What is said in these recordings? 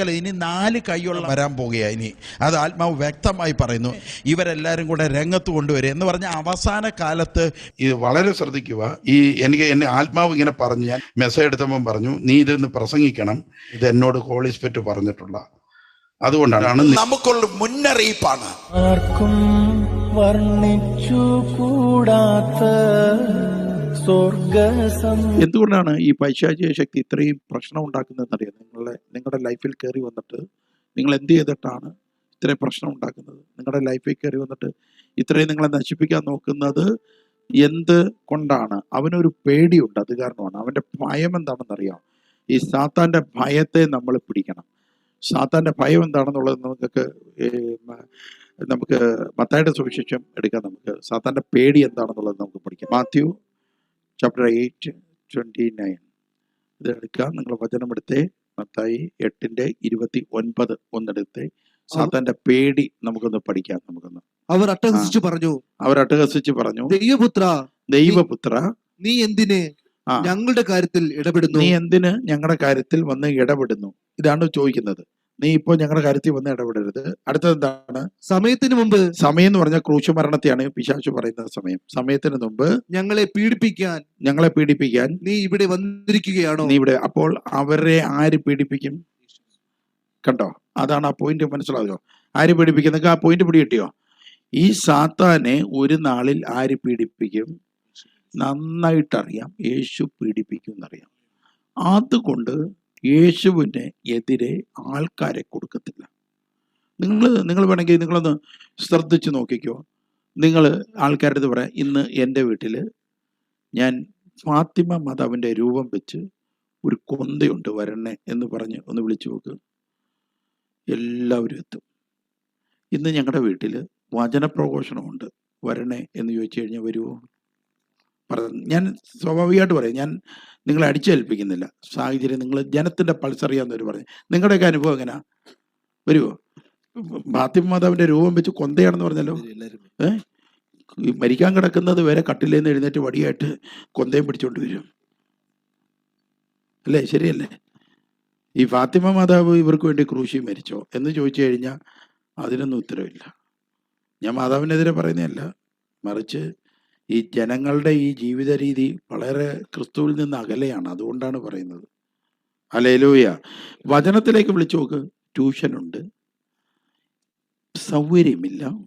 ഇനി നാല് കൈയുള്ള വരാൻ പോകുക ഇനി. അത് ആത്മാവ് വ്യക്തമായി പറയുന്നു. ഇവരെല്ലാരും കൂടെ രംഗത്ത് കൊണ്ടുവരിക എന്ന് പറഞ്ഞ അവസാന കാലത്ത് ഇത് വളരെ ശ്രദ്ധിക്കുക. ഈ എനിക്ക് എന്നെ ആത്മാവ് ഇങ്ങനെ പറഞ്ഞു ഞാൻ മെസ്സേജ് എടുത്തപ്പം പറഞ്ഞു നീ ഇതൊന്ന് പ്രസംഗിക്കണം. ഇത് എന്നോട് ഹോളിസ്പെറ്റ് പറഞ്ഞിട്ടുള്ള. അതുകൊണ്ടാണ് നമുക്കുള്ള മുന്നറിയിപ്പാണ്. ആർക്കും വർണിച്ചു കൂടാത്ത എന്തുകൊണ്ടാണ് ഈ പൈശാചിക ശക്തി ഇത്രയും പ്രശ്നം ഉണ്ടാക്കുന്നതെന്ന് അറിയാം നിങ്ങളുടെ നിങ്ങളുടെ ലൈഫിൽ കയറി വന്നിട്ട് നിങ്ങൾ എന്ത് ചെയ്തിട്ടാണ് ഇത്രയും പ്രശ്നം ഉണ്ടാക്കുന്നത്? നിങ്ങളുടെ ലൈഫിൽ കയറി വന്നിട്ട് ഇത്രയും നിങ്ങളെ നശിപ്പിക്കാൻ നോക്കുന്നത് എന്ത് കൊണ്ടാണ്? അവനൊരു പേടിയുണ്ട് അത് കാരണമാണ്. അവന്റെ ഭയം എന്താണെന്ന് അറിയാം ഈ സാത്താന്റെ ഭയത്തെ നമ്മൾ പിടിക്കണം. സാത്താന്റെ ഭയം എന്താണെന്നുള്ളത് നമുക്കൊക്കെ നമുക്ക് മത്തായുടെ സുവിശേഷം എടുക്കാം. നമുക്ക് സാത്താന്റെ പേടി എന്താണെന്നുള്ളത് നമുക്ക് പഠിക്കാം. Matthew chapter eight twenty nine ഇത് എടുക്കാം. നിങ്ങൾ വചനമെടുത്ത് മത്തായി എട്ടിന്റെ ഇരുപത്തി ഒൻപത് ഒന്നെടുത്ത്. സാത്താന്റെ പേടി നമുക്കൊന്ന് പഠിക്കാം നമുക്കൊന്ന്. അവർ അട്ടഹസിച്ചു പറഞ്ഞു. അവർ അട്ടഹസിച്ച് പറഞ്ഞു ദൈവപുത്ര ദൈവപുത്ര നീ എന്തിനെ ഞങ്ങളുടെ കാര്യത്തിൽ ഇടപെടുന്നു? നീ എന്തിന് ഞങ്ങളുടെ കാര്യത്തിൽ വന്ന് ഇടപെടുന്നു? ഇതാണ് ചോദിക്കുന്നത്. നീ ഇപ്പോൾ ഞങ്ങളുടെ കാര്യത്തിൽ വന്ന് ഇടപെടരുത്. അടുത്തത് എന്താണ്? സമയത്തിന് മുമ്പ് സമയം എന്ന് പറഞ്ഞാൽ ക്രൂശ് മരണത്തെയാണ് പിശാശു പറയുന്ന സമയം. സമയത്തിന് മുമ്പ് ഞങ്ങളെ പീഡിപ്പിക്കാൻ ഞങ്ങളെ പീഡിപ്പിക്കാൻ നീ ഇവിടെ വന്നിരിക്കുകയാണോ? നീ ഇവിടെ അപ്പോൾ അവരെ ആര് പീഡിപ്പിക്കും? കണ്ടോ? അതാണ് ആ പോയിന്റ് മനസ്സിലാകുമോ ആര് പീഡിപ്പിക്കും? നിങ്ങൾക്ക് ആ പോയിന്റ് പിടികിട്ടിയോ ഈ സാത്താനെ ഒരു നാളിൽ ആര് പീഡിപ്പിക്കും? നന്നായിട്ടറിയാം. യേശു പീഡിപ്പിക്കും എന്നറിയാം. അതുകൊണ്ട് യേശുവിന് എതിരെ ആൾക്കാരെ കൊടുക്കത്തില്ല. നിങ്ങൾ നിങ്ങൾ വേണമെങ്കിൽ നിങ്ങളൊന്ന് ശ്രദ്ധിച്ച് നോക്കിക്കോ. നിങ്ങൾ ആൾക്കാരുടെ പറയാം ഇന്ന് എന്റെ വീട്ടിൽ ഞാൻ ഫാത്തിമ മാതാവിന്റെ രൂപം വെച്ച് ഒരു കൊന്തയുണ്ട് വരണേ എന്ന് പറഞ്ഞ് ഒന്ന് വിളിച്ചു നോക്ക്. എല്ലാവരും എത്തും. ഇന്ന് ഞങ്ങളുടെ വീട്ടിൽ വചനപ്രഘോഷണമുണ്ട്. വരണേ എന്ന് ചോദിച്ചു കഴിഞ്ഞാൽ വരുമോ ഞാൻ സ്വാഭാവികമായിട്ട് പറയും ഞാൻ നിങ്ങളെ അടിച്ചേൽപ്പിക്കുന്നില്ല. സാഹചര്യം നിങ്ങൾ ജനത്തിന്റെ പൾസ് അവർ പറഞ്ഞു നിങ്ങളുടെയൊക്കെ അനുഭവം എങ്ങനെയാ വരുമോ ഫാത്തിമ മാതാവിന്റെ രൂപം വെച്ച് കൊന്തയാണെന്ന് പറഞ്ഞല്ലോ. ഏഹ് മരിക്കാൻ കിടക്കുന്നത് വരെ കട്ടിലേന്ന് എഴുന്നേറ്റ് വടിയായിട്ട് കൊന്തയും പിടിച്ചോണ്ട് വരും. അല്ലേ? ശരിയല്ലേ? ഈ ഫാത്തിമ മാതാവ് ഇവർക്ക് വേണ്ടി ക്രൂശി മരിച്ചോ എന്ന് ചോദിച്ചു കഴിഞ്ഞാൽ അതിനൊന്നും ഉത്തരവില്ല. ഞാൻ മാതാവിനെതിരെ പറയുന്നതല്ല. മറിച്ച് ഈ ജനങ്ങളുടെ ഈ ജീവിത രീതി വളരെ ക്രിസ്തുവിൽ നിന്ന് അകലെയാണ്. അതുകൊണ്ടാണ് പറയുന്നത്. അലേലൂയ വചനത്തിലേക്ക് വിളിച്ചു നോക്ക്. ട്യൂഷനുണ്ട്. സൗകര്യമില്ല.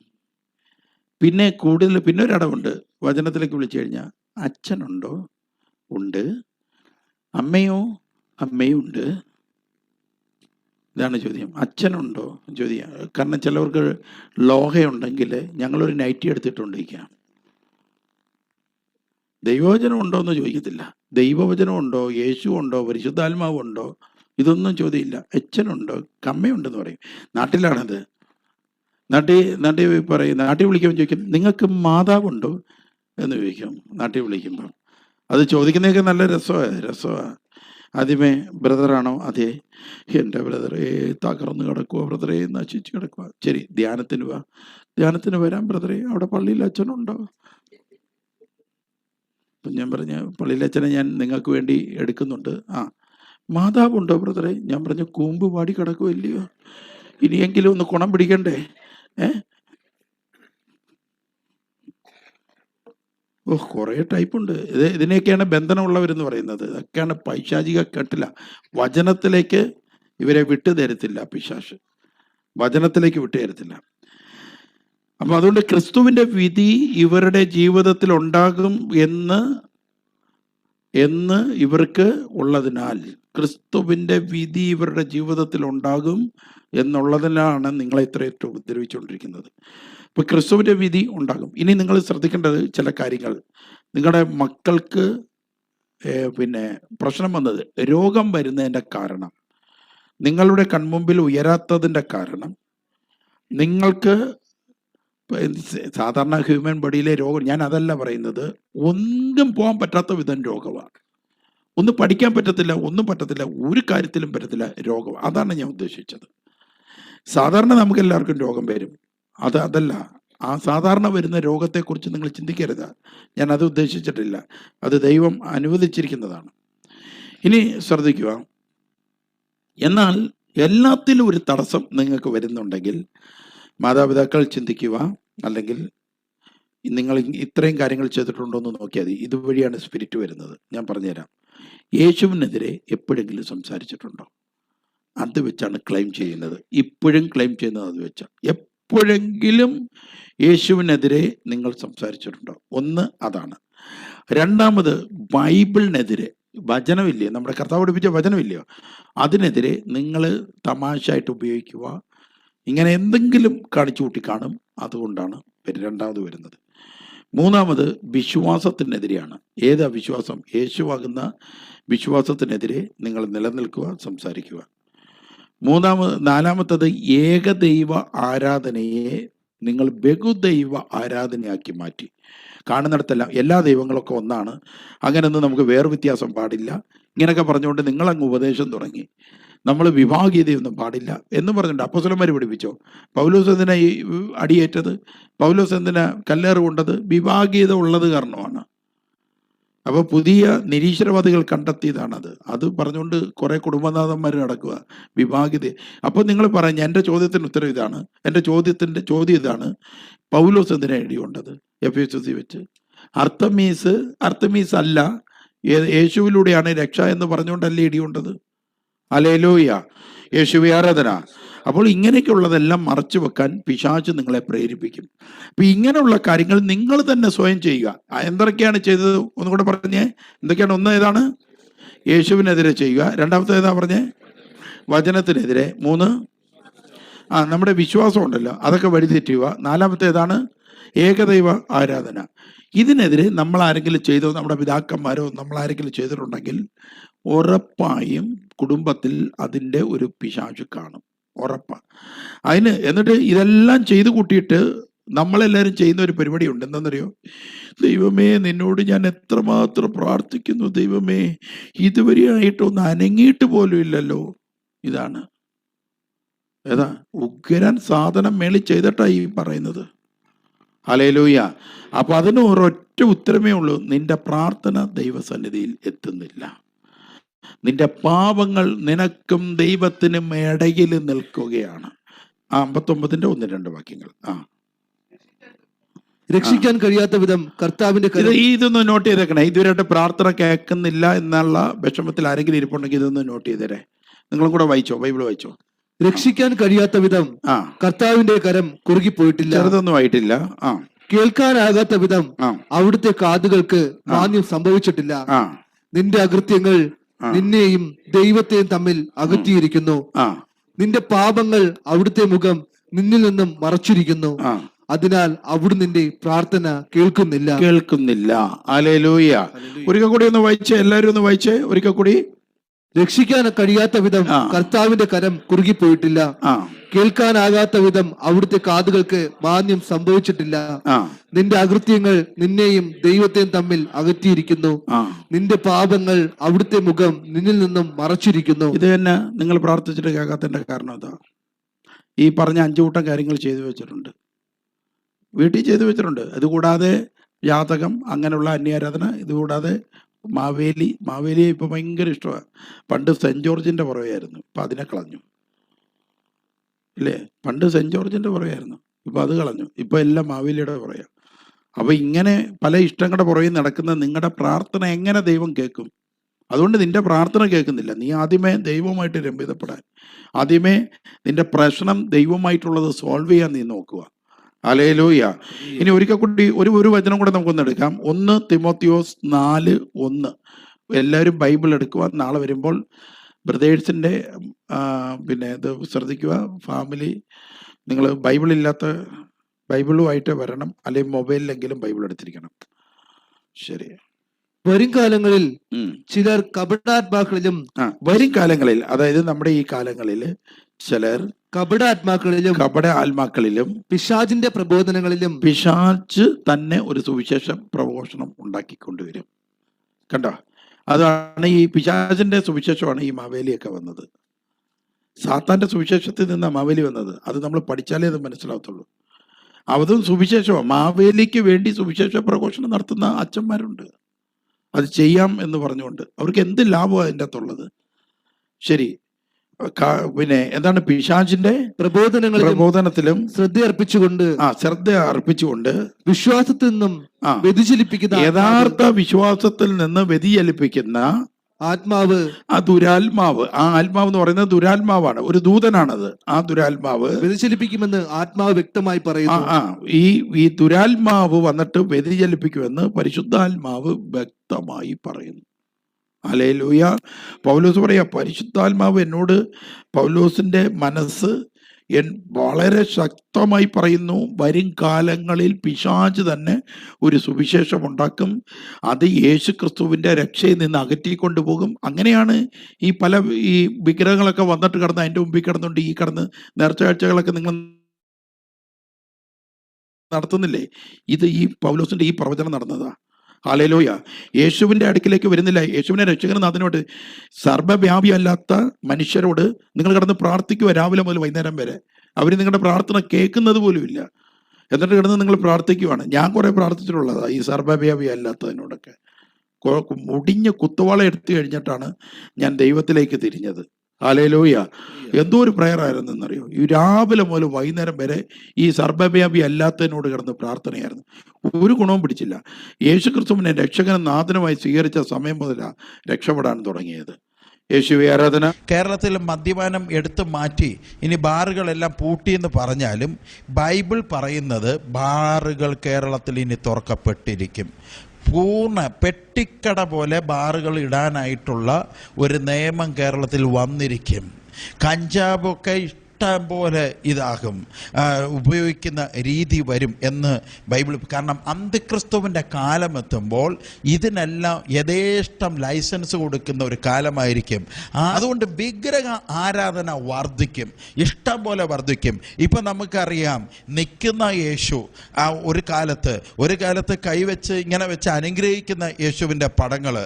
പിന്നെ കൂടുതൽ പിന്നെ ഒരടവുണ്ട് വചനത്തിലേക്ക് വിളിച്ചു കഴിഞ്ഞാൽ അച്ഛനുണ്ടോ? ഉണ്ട്. അമ്മയോ? അമ്മയും ഉണ്ട് ഇതാണ് ചോദ്യം. അച്ഛനുണ്ടോ? ചോദ്യം. കാരണം ചിലവർക്ക് ലോഹയുണ്ടെങ്കിൽ ഞങ്ങളൊരു നൈറ്റി എടുത്തിട്ടുണ്ടിരിക്കാം. ദൈവവചനം ഉണ്ടോ എന്ന് ചോദിക്കത്തില്ല. ദൈവവചനം ഉണ്ടോ? യേശു ഉണ്ടോ? പരിശുദ്ധാത്മാവ് ഉണ്ടോ? ഇതൊന്നും ചോദ്യമില്ല. അച്ഛനുണ്ടോ കമ്മയുണ്ടെന്ന് പറയും. നാട്ടിലാണത്. നാട്ടിൽ നാട്ടിൽ പറയും നാട്ടിൽ വിളിക്കുമ്പോൾ ചോദിക്കും നിങ്ങൾക്ക് മാതാവുണ്ടോ? എന്ന് ചോദിക്കും. നാട്ടിൽ വിളിക്കുമ്പോൾ അത് ചോദിക്കുന്നതൊക്കെ നല്ല രസമാണ് രസമാണ്. ആദ്യമേ ബ്രദറാണോ? അതെ. എന്റെ ബ്രദറെ തകർന്ന് കിടക്കുക ബ്രദറെ നശിച്ച് കിടക്കുക ശരി ധ്യാനത്തിന് വാ. ധ്യാനത്തിന് വരാം ബ്രദറെ അവിടെ പള്ളിയിൽ അച്ഛനുണ്ടോ? അപ്പം ഞാൻ പറഞ്ഞു പള്ളിയിലച്ഛനെ ഞാൻ നിങ്ങൾക്ക് വേണ്ടി എടുക്കുന്നുണ്ട്. ആ മാതാവുണ്ടോ ബ്രദറെ? ഞാൻ പറഞ്ഞു കൂമ്പ് പാടി കിടക്കുമല്ലയോ ഇനിയെങ്കിലും ഒന്ന് കുണം പിടിക്കണ്ടേ? ഏ? ഓ കുറേ ടൈപ്പുണ്ട്. ഇത് ഇതിനെയൊക്കെയാണ് ബന്ധനമുള്ളവരെന്ന് പറയുന്നത്. ഇതൊക്കെയാണ് പൈശാചിക കെട്ടില്ല വചനത്തിലേക്ക് ഇവരെ വിട്ടു തരത്തില്ല പിശാശ് വചനത്തിലേക്ക് വിട്ടു തരത്തില്ല അപ്പൊ അതുകൊണ്ട് ക്രിസ്തുവിന്റെ വിധി ഇവരുടെ ജീവിതത്തിൽ ഉണ്ടാകും എന്ന് എന്ന് ഇവർക്ക് ഉള്ളതിനാൽ ക്രിസ്തുവിന്റെ വിധി ഇവരുടെ ജീവിതത്തിൽ ഉണ്ടാകും എന്നുള്ളതിനാണ് നിങ്ങളെ ഇത്രയേറ്റവും ഉപദ്രവിച്ചുകൊണ്ടിരിക്കുന്നത് ഇപ്പൊ ക്രിസ്തുവിന്റെ വിധി ഉണ്ടാകും. ഇനി നിങ്ങൾ ശ്രദ്ധിക്കേണ്ടത് ചില കാര്യങ്ങൾ. നിങ്ങളുടെ മക്കൾക്ക് പിന്നെ പ്രശ്നം വന്നത് രോഗം വരുന്നതിന്റെ കാരണം. നിങ്ങളുടെ കൺമുമ്പിൽ ഉയരാത്തതിന്റെ കാരണം. നിങ്ങൾക്ക് സാധാരണ ഹ്യൂമൻ ബോഡിയിലെ രോഗം ഞാൻ അതല്ല പറയുന്നത് ഒന്നും പോകാൻ പറ്റാത്ത വിധം രോഗമാണ്. ഒന്നും പഠിക്കാൻ പറ്റത്തില്ല ഒന്നും പറ്റത്തില്ല ഒരു കാര്യത്തിലും പറ്റത്തില്ല രോഗം. അതാണ് ഞാൻ ഉദ്ദേശിച്ചത്. സാധാരണ നമുക്ക് എല്ലാവർക്കും രോഗം വരും. അത് അതല്ല. ആ സാധാരണ വരുന്ന രോഗത്തെക്കുറിച്ച് നിങ്ങൾ ചിന്തിക്കരുത്. ഞാൻ അത് ഉദ്ദേശിച്ചിട്ടില്ല. അത് ദൈവം അനുവദിച്ചിരിക്കുന്നതാണ്. ഇനി ശ്രദ്ധിക്കുക. എന്നാൽ എല്ലാത്തിലും ഒരു തടസ്സം നിങ്ങൾക്ക് വരുന്നുണ്ടെങ്കിൽ മാതാപിതാക്കൾ ചിന്തിക്കുക അല്ലെങ്കിൽ നിങ്ങൾ ഇത്രയും കാര്യങ്ങൾ ചെയ്തിട്ടുണ്ടോ എന്ന് നോക്കിയാൽ മതി. ഇതുവഴിയാണ് സ്പിരിറ്റ് വരുന്നത്. ഞാൻ പറഞ്ഞുതരാം. യേശുവിനെതിരെ എപ്പോഴെങ്കിലും സംസാരിച്ചിട്ടുണ്ടോ? അത് വെച്ചാണ് ക്ലെയിം ചെയ്യുന്നത്. ഇപ്പോഴും ക്ലെയിം ചെയ്യുന്നത് അത് വെച്ചാണ് എപ്പോഴെങ്കിലും യേശുവിനെതിരെ നിങ്ങൾ സംസാരിച്ചിട്ടുണ്ടോ? ഒന്ന് അതാണ്. രണ്ടാമത് ബൈബിളിനെതിരെ വചനമില്ലേ? നമ്മുടെ കർത്താവ് പഠിപ്പിച്ച വചനമില്ലയോ? അതിനെതിരെ നിങ്ങൾ തമാശയായിട്ട് ഉപയോഗിക്കുക ഇങ്ങനെ എന്തെങ്കിലും കാണിച്ചു കൂട്ടി കാണും അതുകൊണ്ടാണ് രണ്ടാമത് വരുന്നത്. മൂന്നാമത് വിശ്വാസത്തിനെതിരെയാണ്. ഏത് അവിശ്വാസം യേശുവാകുന്ന വിശ്വാസത്തിനെതിരെ നിങ്ങൾ നിലനിൽക്കുക സംസാരിക്കുക. മൂന്നാമത് നാലാമത്തത് ഏകദൈവ ആരാധനയെ നിങ്ങൾ ബഹുദൈവ ആരാധനയാക്കി മാറ്റി. കാണുന്നിടത്തെല്ലാം എല്ലാ ദൈവങ്ങളൊക്കെ ഒന്നാണ്. അങ്ങനെയൊന്നും നമുക്ക് വേർവ്യത്യാസം പാടില്ല. ഇങ്ങനെയൊക്കെ പറഞ്ഞുകൊണ്ട് നിങ്ങളങ്ങ് ഉപദേശം തുടങ്ങി. നമ്മൾ വിഭാഗീയതയൊന്നും പാടില്ല എന്ന് പറഞ്ഞിട്ടുണ്ട് അപ്പസുലന്മാർ പഠിപ്പിച്ചോ? പൗലോസ് എന്തിനാ ഈ അടിയേറ്റത്? പൗലോസ് എന്തിനാ കല്ലേറ് കൊണ്ടത്? വിഭാഗീയത ഉള്ളത് കാരണമാണ്. അപ്പോൾ പുതിയ നിരീശ്വരവാദികൾ കണ്ടെത്തിയതാണത്. അത് പറഞ്ഞുകൊണ്ട് കുറേ കുടുംബനാഥന്മാർ നടക്കുക. വിഭാഗീയത. അപ്പോൾ നിങ്ങൾ പറഞ്ഞ എന്റെ ചോദ്യത്തിന് ഉത്തരം ഇതാണ്. എന്റെ ചോദ്യത്തിന്റെ ചോദ്യം ഇതാണ്. പൗലോസ് എന്തിനാ ഇടികൊണ്ടത് എഫ് എസ് സി വെച്ച്. അർത്തമീസ് അർത്തമീസ് അല്ല യേശുവിലൂടെയാണ് രക്ഷ എന്ന് പറഞ്ഞുകൊണ്ടല്ലേ ഇടികൊണ്ടത് അലേലോയ. യേശുവി ആരാധന. അപ്പോൾ ഇങ്ങനെയൊക്കെയുള്ളതെല്ലാം മറച്ചു വെക്കാൻ പിശാച്ച് നിങ്ങളെ പ്രേരിപ്പിക്കും. അപ്പൊ ഇങ്ങനെയുള്ള കാര്യങ്ങൾ നിങ്ങൾ തന്നെ സ്വയം ചെയ്യുക. എന്തൊക്കെയാണ് ചെയ്തത്? ഒന്നുകൂടെ പറഞ്ഞേ. എന്തൊക്കെയാണ്? ഒന്ന് ഏതാണ്? യേശുവിനെതിരെ ചെയ്യുക. രണ്ടാമത്തെ ഏതാ പറഞ്ഞേ? വചനത്തിനെതിരെ. മൂന്ന് ആ നമ്മുടെ വിശ്വാസം ഉണ്ടല്ലോ. അതൊക്കെ വഴിതെറ്റുക നാലാമത്തെ ഏതാണ്? ഏകദൈവ ആരാധന. ഇതിനെതിരെ നമ്മൾ ആരെങ്കിലും ചെയ്തോ നമ്മുടെ പിതാക്കന്മാരോ നമ്മൾ ആരെങ്കിലും ചെയ്തിട്ടുണ്ടെങ്കിൽ ഉറപ്പായും കുടുംബത്തിൽ അതിന്റെ ഒരു പിശാചു കാണും. ഉറപ്പാണ് അതിന് എന്നിട്ട് ഇതെല്ലാം ചെയ്തു കൂട്ടിയിട്ട് നമ്മളെല്ലാവരും ചെയ്യുന്ന ഒരു പരിപാടി ഉണ്ട് എന്താണെന്നറിയോ? ദൈവമേ നിന്നോട് ഞാൻ എത്രമാത്രം പ്രാർത്ഥിക്കുന്നു ദൈവമേ. ഇതുവരെയായിട്ടൊന്ന് അനങ്ങിയിട്ട് പോലും ഇല്ലല്ലോ. ഇതാണ്. ഏതാ? ഉഗ്രൻ സാധനം മേളി ചെയ്തിട്ടാ ഈ പറയുന്നത്. അലയിലൂയ അപ്പൊ അതിന് ഒരൊറ്റ ഉത്തരമേ ഉള്ളൂ. നിന്റെ പ്രാർത്ഥന ദൈവസന്നിധിയിൽ എത്തുന്നില്ല. നിന്റെ പാപങ്ങൾ നിനക്കും ദൈവത്തിനും ഇടയിൽ നിൽക്കുകയാണ്. ആ അമ്പത്തൊമ്പതിന്റെ ഒന്ന് രണ്ട് വാക്യങ്ങൾ. ആ. രക്ഷിക്കാൻ കഴിയാത്ത വിധം കർത്താവിന്റെ ഇതൊന്ന് നോട്ട് ചെയ്തേക്കണേ. ഇതുവരെയായിട്ട് പ്രാർത്ഥന കേൾക്കുന്നില്ല എന്നുള്ള വിഷമത്തിൽ ആരെങ്കിലും ഇരിപ്പുണ്ടെങ്കിൽ ഇതൊന്ന് നോട്ട് ചെയ്തേരെ. നിങ്ങളും കൂടെ വായിച്ചോ ബൈബിൾ വായിച്ചോ. രക്ഷിക്കാൻ കഴിയാത്ത വിധം ആ. കർത്താവിന്റെ കരം കുറുകിപ്പോയിട്ടില്ല. ചെറുതൊന്നും ആയിട്ടില്ല. ആ. കേൾക്കാനാകാത്ത വിധം അവിടുത്തെ കാതുകൾക്ക് മാന്യം സംഭവിച്ചിട്ടില്ല. നിന്റെ അകൃത്യങ്ങൾ. നിന്നെയും ദൈവത്തെയും തമ്മിൽ അകറ്റിയിരിക്കുന്നു. ആ. നിന്റെ പാപങ്ങൾ അവിടുത്തെ മുഖം നിന്നിൽ നിന്നും മറച്ചിരിക്കുന്നു. ആ. അതിനാൽ അവിടെ നിന്റെ പ്രാർത്ഥന കേൾക്കുന്നില്ല. കേൾക്കുന്നില്ല. അലേലൂയ ഒരിക്കൽ കൂടി ഒന്ന് വായിച്ചേ എല്ലാവരും ഒന്ന് വായിച്ചേ ഒരിക്കൽ കൂടി. രക്ഷിക്കാൻ കഴിയാത്ത വിധം കർത്താവിന്റെ കരം കുറുകിപ്പോയിട്ടില്ല. കേൾക്കാനാകാത്ത വിധം അവിടുത്തെ കാതുകൾക്ക് മാന്യം സംഭവിച്ചിട്ടില്ല. നിന്റെ അകൃത്യങ്ങൾ നിന്നെയും ദൈവത്തെയും തമ്മിൽ അകറ്റിയിരിക്കുന്നു. നിന്റെ പാപങ്ങൾ അവിടുത്തെ മുഖം നിന്നിൽ നിന്നും മറച്ചിരിക്കുന്നു. ഇത് തന്നെ നിങ്ങൾ പ്രാർത്ഥിച്ചിട്ട് കേൾക്കാത്തതിന്റെ കാരണം അതാ. ഈ പറഞ്ഞ അഞ്ചു കൂട്ടം കാര്യങ്ങൾ ചെയ്തു വെച്ചിട്ടുണ്ട്. വീട്ടിൽ ചെയ്തു വെച്ചിട്ടുണ്ട്. അതുകൂടാതെ ജാതകം അങ്ങനെയുള്ള അന്യാരാധന ഇതുകൂടാതെ മാവേലി മാവേലിയെ ഇപ്പം ഭയങ്കര ഇഷ്ടമാണ് പണ്ട് സെന്റ് ജോർജിന്റെ പുറകെയായിരുന്നു. ഇപ്പം അതിനെ കളഞ്ഞു. ഇല്ലേ? പണ്ട് സെന്റ് ജോർജിന്റെ പുറകെയായിരുന്നു. ഇപ്പം അത് കളഞ്ഞു. ഇപ്പം എല്ലാം മാവേലിയുടെ പുറയാണ് അപ്പോൾ ഇങ്ങനെ പല ഇഷ്ടങ്ങളുടെ പുറകെ നടക്കുന്ന നിങ്ങളുടെ പ്രാർത്ഥന എങ്ങനെ ദൈവം കേൾക്കും? അതുകൊണ്ട് നിന്റെ പ്രാർത്ഥന കേൾക്കുന്നില്ല. നീ ആദ്യമേ ദൈവമായിട്ട് രംഭിതപ്പെടാൻ. ആദ്യമേ നിന്റെ പ്രശ്നം ദൈവമായിട്ടുള്ളത് സോൾവ് ചെയ്യാൻ നീ നോക്കുക. അലേലൂയ. ഇനി ഒരിക്കൽ കൂടി ഒരു ഒരു വചനം കൂടെ നമുക്കൊന്ന് എടുക്കാം. ഒന്ന് തിമോത്തിയോസ് നാല് ഒന്ന്. എല്ലാവരും ബൈബിൾ എടുക്കുക. നാളെ വരുമ്പോൾ ബ്രദേഴ്സിന്റെ പിന്നെ ഇത് ശ്രദ്ധിക്കുക. ഫാമിലി നിങ്ങൾ ബൈബിൾ ഇല്ലാത്ത ബൈബിളുമായിട്ട് വരണം. അല്ലെങ്കിൽ മൊബൈലിലെങ്കിലും ബൈബിൾ എടുത്തിരിക്കണം. ശരി. വരും കാലങ്ങളിൽ ചിലർ കപടാത്മാക്കളിലും വരും കാലങ്ങളിൽ. അതായത് നമ്മുടെ ഈ കാലങ്ങളിൽ ചിലർ കപട ആത്മാക്കളിലും കപട ആത്മാക്കളിലും പിശാചിന്റെ പ്രബോധനങ്ങളിലും പിശാച്ച് തന്നെ ഒരു സുവിശേഷ പ്രഘോഷണം ഉണ്ടാക്കിക്കൊണ്ടുവരും. കണ്ടോ? അതാണ് ഈ പിശാചിന്റെ സുവിശേഷമാണ് ഈ മാവേലിയൊക്കെ വന്നത്. സാത്താന്റെ സുവിശേഷത്തിൽ നിന്നാണ് മാവേലി വന്നത്. അത് നമ്മൾ പഠിച്ചാലേ അത് മനസ്സിലാവത്തുള്ളൂ. അതും സുവിശേഷമാണ് മാവേലിക്ക് വേണ്ടി സുവിശേഷ പ്രഘോഷണം നടത്തുന്ന അച്ഛന്മാരുണ്ട്. അത് ചെയ്യാം എന്ന് പറഞ്ഞുകൊണ്ട്. അവർക്ക് എന്ത് ലാഭമാണ് അതിന്റെ അകത്തുള്ളത്? ശരി പിന്നെ എന്താണ് പിശാചിന്റെ പ്രബോധനങ്ങൾ പ്രബോധനത്തിലും ശ്രദ്ധ അർപ്പിച്ചുകൊണ്ട് ആ ശ്രദ്ധ അർപ്പിച്ചുകൊണ്ട് വിശ്വാസത്തിൽ നിന്നും വ്യതിചലിപ്പിക്കുന്ന യഥാർത്ഥ വിശ്വാസത്തിൽ നിന്ന് വ്യതിചലിപ്പിക്കുന്ന ആത്മാവ് ആ ദുരാത്മാവ് ആ ആത്മാവ് എന്ന് പറയുന്നത് ദുരാത്മാവാണ് ഒരു ദൂതനാണത്. ആ ദുരാത്മാവ് വ്യതിചലിപ്പിക്കുമെന്ന് ആത്മാവ് വ്യക്തമായി പറയുന്നു. ആ ഈ ഈ ദുരാത്മാവ് വന്നിട്ട് വ്യതിചലിപ്പിക്കുമെന്ന് പരിശുദ്ധാത്മാവ് വ്യക്തമായി പറയുന്നു. അലേലൂയ പൗലോസ് പറയാ പരിശുദ്ധാത്മാവ് എന്നോട് പൗലോസിന്റെ മനസ്സ് എൻ വളരെ ശക്തമായി പറയുന്നു വരും കാലങ്ങളിൽ പിശാജ് തന്നെ ഒരു സുവിശേഷം ഉണ്ടാക്കും അത് യേശു ക്രിസ്തുവിന്റെ രക്ഷയിൽ നിന്ന് അകറ്റിക്കൊണ്ടുപോകും അങ്ങനെയാണ് ഈ പല ഈ വിഗ്രഹങ്ങളൊക്കെ വന്നിട്ട് കിടന്ന് അതിന്റെ മുമ്പിൽ കിടന്നുകൊണ്ട് ഈ കിടന്ന് നേർച്ച കാഴ്ചകളൊക്കെ നിങ്ങൾ നടത്തുന്നില്ലേ? ഇത് ഈ പൗലോസിന്റെ ഈ പ്രവചനം നടന്നതാ. ഹാലേലോയ യേശുവിന്റെ അടുക്കിലേക്ക് വരുന്നില്ല. യേശുവിനെ രക്ഷകനാഥനോട് സർവവ്യാപിയല്ലാത്ത മനുഷ്യരോട് നിങ്ങൾ കിടന്ന് പ്രാർത്ഥിക്കുക രാവിലെ മുതൽ വൈകുന്നേരം വരെ. അവർ നിങ്ങളുടെ പ്രാർത്ഥന കേൾക്കുന്നത് പോലുമില്ല എന്നിട്ട് കിടന്ന് നിങ്ങൾ പ്രാർത്ഥിക്കുവാണ്. ഞാൻ കുറെ പ്രാർത്ഥിച്ചിട്ടുള്ളതാ ഈ സർവവ്യാപി അല്ലാത്തതിനോടൊക്കെ മുടിഞ്ഞ കുത്തുവാള എടുത്തു കഴിഞ്ഞിട്ടാണ് ഞാൻ ദൈവത്തിലേക്ക് തിരിഞ്ഞത്. ഹാലേലോയ എന്തോ ഒരു പ്രയർ ആയിരുന്നു എന്നറിയോ ഈ രാവിലെ മുതൽ വൈകുന്നേരം വരെ ഈ സർവവ്യാപി അല്ലാത്തതിനോട് കിടന്ന് പ്രാർത്ഥനയായിരുന്നു. ഒരു ഗുണവും പിടിച്ചില്ല. യേശു ക്രിസ്തുവിനെ രക്ഷകനും നാഥനുമായി സ്വീകരിച്ച സമയം മുതലാണ് രക്ഷപ്പെടാൻ തുടങ്ങിയത്. യേശുവി ആരാധന. കേരളത്തിൽ മദ്യപാനം എടുത്തു മാറ്റി ഇനി ബാറുകളെല്ലാം പൂട്ടിയെന്ന് പറഞ്ഞാലും ബൈബിൾ പറയുന്നത് ബാറുകൾ കേരളത്തിൽ ഇനി തുറക്കപ്പെട്ടിരിക്കും. പൂർണ പെട്ടിക്കട പോലെ ബാറുകൾ ഇടാനായിട്ടുള്ള ഒരു നിയമം കേരളത്തിൽ വന്നിരിക്കും. കഞ്ചാവൊക്കെ ഇഷ്ടം പോലെ ഇതാകും. ഉപയോഗിക്കുന്ന രീതി വരും എന്ന് ബൈബിൾ കാരണം അന്തിക്രിസ്തുവിന്റെ കാലമെത്തുമ്പോൾ ഇതിനെല്ലാം യഥേഷ്ടം ലൈസൻസ് കൊടുക്കുന്ന ഒരു കാലമായിരിക്കും. അതുകൊണ്ട് വിഗ്രഹ ആരാധന വർദ്ധിക്കും. ഇഷ്ടം പോലെ വർദ്ധിക്കും. ഇപ്പം നമുക്കറിയാം നിൽക്കുന്ന യേശു ആ ഒരു കാലത്ത് ഒരു കാലത്ത് കൈവച്ച് ഇങ്ങനെ വെച്ച് അനുഗ്രഹിക്കുന്ന യേശുവിന്റെ പടങ്ങൾ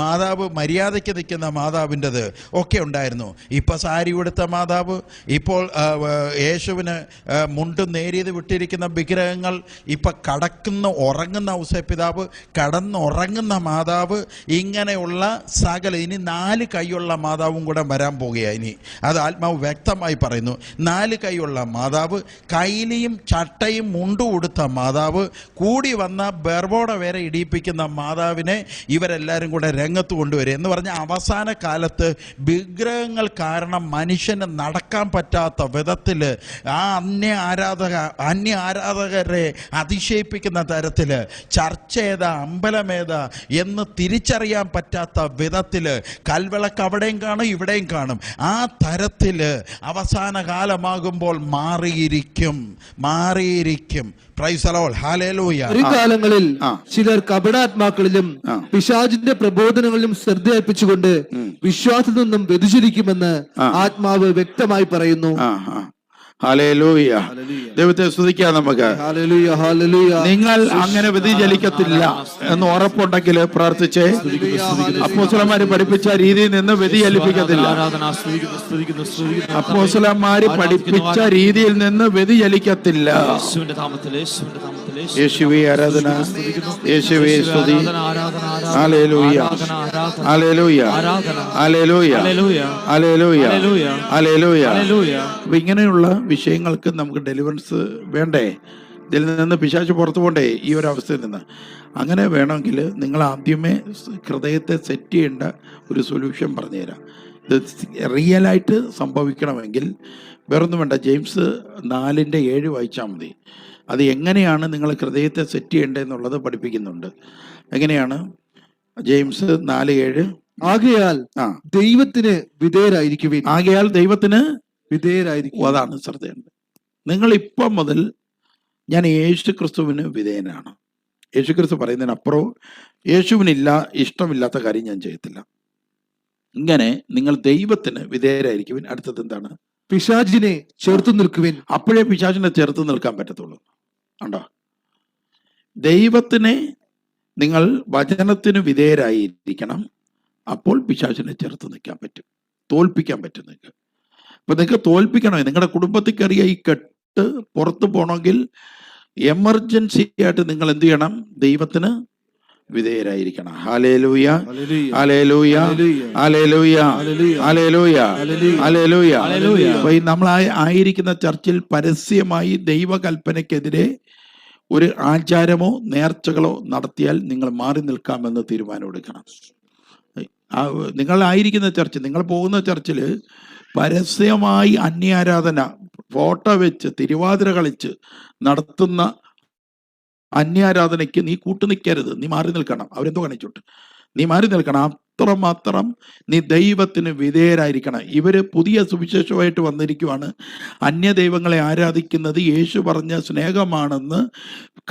മാതാവ് മര്യാദയ്ക്ക് നിൽക്കുന്ന മാതാവിന്റെത് ഒക്കെ ഉണ്ടായിരുന്നു. ഇപ്പോൾ സാരി ഉടുത്ത മാതാവ് ഇപ്പോൾ വ- യേശുവിന് മുണ്ട് നേരിയത് വിട്ടിരിക്കുന്ന വിഗ്രഹങ്ങൾ ഇപ്പം കടക്കുന്ന ഉറങ്ങുന്ന ഔസപിതാവ് കടന്നുറങ്ങുന്ന മാതാവ് ഇങ്ങനെയുള്ള സകല ഇനി നാല് കൈയുള്ള മാതാവും കൂടെ വരാൻ പോകുകയാണ് ഇനി. അത് ആത്മാവ് വ്യക്തമായി പറയുന്നു. നാല് കൈയുള്ള മാതാവ് കൈലിയും ചട്ടയും മുണ്ടു കൊടുത്ത മാതാവ് കൂടി വന്ന ബെർവോട വരെ ഇടിയിപ്പിക്കുന്ന മാതാവിനെ ഇവരെല്ലാവരും കൂടെ രംഗത്ത് കൊണ്ടുവരിക. എന്ന് പറഞ്ഞാൽ അവസാന കാലത്ത് വിഗ്രഹങ്ങൾ കാരണം മനുഷ്യന് നടക്കാൻ പറ്റാത്ത വിധത്തിൽ ആ അന്യ ആരാധക അന്യ ആരാധകരെ അതിശയിപ്പിക്കുന്ന തരത്തിൽ ചർച്ച ഏതാ അമ്പലമേതാ എന്ന് തിരിച്ചറിയാൻ പറ്റാത്ത വിധത്തിൽ കൽവിളക്ക് അവിടെയും കാണും ഇവിടെയും കാണും. ആ തരത്തിൽ അവസാന കാലമാകുമ്പോൾ മാറിയിരിക്കും മാറിയിരിക്കും. വരും കാലങ്ങളിൽ. ചിലർ കപടാത്മാക്കളിലും പിശാജിന്റെ പിശാചിന്റെ പ്രബോധനങ്ങളിലും ശ്രദ്ധയർപ്പിച്ചുകൊണ്ട് വിശ്വാസത്തിൽ നിന്നും വ്യതിചരിക്കുമെന്ന് ആത്മാവ് വ്യക്തമായി പറയുന്നു. ഹാലേലൂയ ദൈവത്തെ സ്തുതിക്കാം നമുക്ക്. നിങ്ങൾ അങ്ങനെ വ്യതിചലിക്കത്തില്ല എന്ന് ഉറപ്പുണ്ടെങ്കിൽ പ്രാർത്ഥിച്ച്. അപ്പോസലന്മാര് പഠിപ്പിച്ച രീതിയിൽ നിന്ന് വ്യതിചലിപ്പിക്കത്തില്ല അപ്പോസ്തലന്മാര് പഠിപ്പിച്ച രീതിയിൽ നിന്ന് വ്യതിചലിക്കത്തില്ല യേശുവെ ആരാധന. യേശുവെ സ്തുതി. ഹല്ലേലൂയ. ഹല്ലേലൂയ. ഹല്ലേലൂയ. ഹല്ലേലൂയ. ഹല്ലേലൂയ. അപ്പൊ ഇങ്ങനെയുള്ള വിഷയങ്ങൾക്ക് നമുക്ക് ഡെലിവറൻസ് വേണ്ടേ? ഇതിൽ നിന്ന് പിശാച്ച് പുറത്തു പോണ്ടേ? ഈ ഒരു അവസ്ഥയിൽ നിന്ന്. അങ്ങനെ വേണമെങ്കിൽ നിങ്ങൾ ആദ്യമേ ഹൃദയത്തെ സെറ്റ് ചെയ്യേണ്ട ഒരു സൊല്യൂഷൻ പറഞ്ഞുതരാം. ഇത് റിയലായിട്ട് സംഭവിക്കണമെങ്കിൽ വേറൊന്നും വേണ്ട. ജെയിംസ് നാലിന്റെ ഏഴ് വായിച്ചാൽ മതി. അത് എങ്ങനെയാണ് നിങ്ങൾ ഹൃദയത്തെ സെറ്റ് ചെയ്യേണ്ടതെന്നുള്ളത് പഠിപ്പിക്കുന്നുണ്ട്. എങ്ങനെയാണ്? ജെയിംസ് നാല് ഏഴ്. ആകയാൽ ആ. ദൈവത്തിന് വിധേയരായിരിക്കും ആകയാൽ ദൈവത്തിന് വിധേയരായിരിക്കും അതാണ് ശ്രദ്ധയുണ്ട്. നിങ്ങൾ ഇപ്പം മുതൽ ഞാൻ യേശു ക്രിസ്തുവിന് വിധേയനാണ്. യേശു ക്രിസ്തു പറയുന്നതിനപ്പുറവും യേശുവിനില്ല ഇഷ്ടമില്ലാത്ത കാര്യം ഞാൻ ചെയ്യത്തില്ല. ഇങ്ങനെ നിങ്ങൾ ദൈവത്തിന് വിധേയരായിരിക്കും അടുത്തത് എന്താണ്? പിശാചിനെ ചെറുത്തു നിൽക്കുവിൻ. അപ്പോഴേ പിശാചിനെ ചേർത്ത് നിൽക്കാൻ പറ്റത്തുള്ളൂ. ഉണ്ടോ ദൈവത്തിനെ നിങ്ങൾ വചനത്തിന് വിധേയരായിരിക്കണം. അപ്പോൾ പിശാചിനെ ചേർത്ത് നിൽക്കാൻ പറ്റും. തോൽപ്പിക്കാൻ പറ്റും നിങ്ങൾക്ക്. അപ്പൊ നിങ്ങൾക്ക് തോൽപ്പിക്കണോ നിങ്ങളുടെ കുടുംബത്തിൽ കയറിയ ഈ കെട്ട് പുറത്തു പോകണമെങ്കിൽ എമർജൻസി ആയിട്ട് നിങ്ങൾ എന്ത് ചെയ്യണം? ദൈവത്തിന് വിധേയരായിരിക്കണം ഹാലേലൂയ. ഹാലേലൂയ. ഹാലേലൂയ. ഹാലേലൂയ ഹാലേലൂയ അപ്പൊ ഈ നമ്മൾ ആയിരിക്കുന്ന ചർച്ചിൽ പരസ്യമായി ദൈവകൽപ്പനയ്ക്കെതിരെ ഒരു ആചാരമോ നേർച്ചകളോ നടത്തിയാൽ നിങ്ങൾ മാറി നിൽക്കാമെന്ന് തീരുമാനം എടുക്കണം നിങ്ങൾ ആയിരിക്കുന്ന ചർച്ച് നിങ്ങൾ പോകുന്ന ചർച്ചിൽ പരസ്യമായി അന്യാരാധന ഫോട്ടോ വെച്ച് തിരുവാതിര കളിച്ച് നടത്തുന്ന അന്യാരാധനയ്ക്ക് നീ കൂട്ടു നിൽക്കരുത്. നീ മാറി നിൽക്കണം. അവരെന്തോ കാണിച്ചോട്ട് നീ മാറി നിൽക്കണം. അത്രമാത്രം നീ ദൈവത്തിന് വിധേയരായിരിക്കണം. ഇവർ പുതിയ സുവിശേഷമായിട്ട് വന്നിരിക്കുവാണ്. അന്യ ദൈവങ്ങളെ ആരാധിക്കുന്നത് യേശു പറഞ്ഞ സ്നേഹമാണെന്ന്